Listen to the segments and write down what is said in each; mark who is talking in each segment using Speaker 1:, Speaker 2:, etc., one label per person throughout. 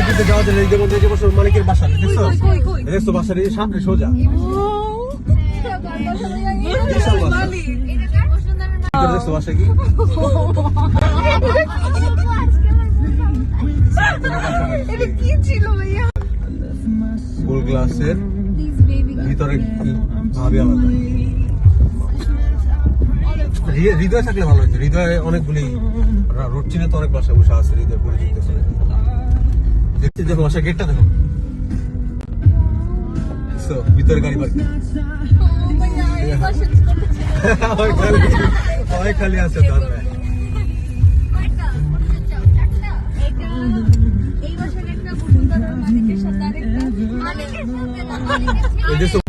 Speaker 1: বাড়িতে যাওয়া যায় এই যেমন এই যে বছর মালিকের বাসা দেখছ? দেখছ বাসার এই সামনে সোজা? দেখছ বাসা কি?
Speaker 2: কি ছিল ভাইয়া?
Speaker 1: ফুল গ্লাসের ভিতরে কি ভাবে আলাদা হৃদয় থাকলে ভালো হতো হৃদয়ে অনেকগুলি রোড চিনে তো অনেক বাসায় বসে আছে হৃদয় পরিচিত দেখো বাসা গেটটা দেখো ভিতরে গাড়ি পার্কিং ওই খালি ওই খালি আছে তার ভাই।
Speaker 3: এই বছর একটা বসুন্ধরার মালিকের সাথে আরেকটা মালিকের সাথে না মালিকের
Speaker 1: ওই যে সব-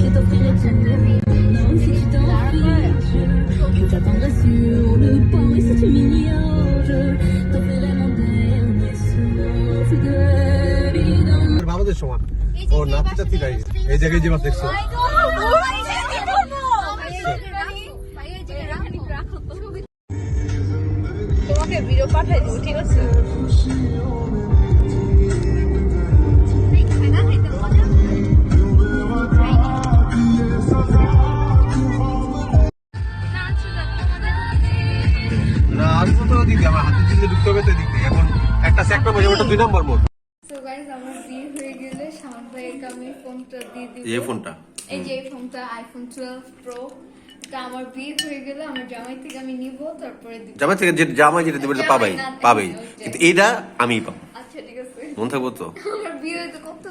Speaker 4: Je t'offrirai jamais si je t'envie. Je t'attendrai sur
Speaker 1: বাবাদের সমান। ও নাতি নাই এই জায়গায় যে বাস দেখছ।
Speaker 2: তোমাকে ভিডিও পাঠাই দিব ঠিক আছে?
Speaker 1: না আসব তো দিদি আমার হাতে চিনতে ঢুকতে হবে তো দিদি এখন একটা সেক্টর বসে ওটা দুই নম্বর মোড়
Speaker 3: So guys, আমার বিয়ে হয়ে ভাইয়ের আমি ফোনটা দিয়ে দিব।
Speaker 1: এই ফোনটা?
Speaker 3: এই যে এই ফোনটা আইফোন 12 প্রো এটা আমার বিয়ে হয়ে গেলে আমার জামাই থেকে আমি নিব তারপরে দিব।
Speaker 5: জামাই থেকে যেটা জামাই যেটা দিবে পাবাই পাবেই। কিন্তু এটা আমি পাবো।
Speaker 3: আচ্ছা ঠিক আছে।
Speaker 5: মন থাকব তো?
Speaker 3: আমার বিয়ে হইতে কত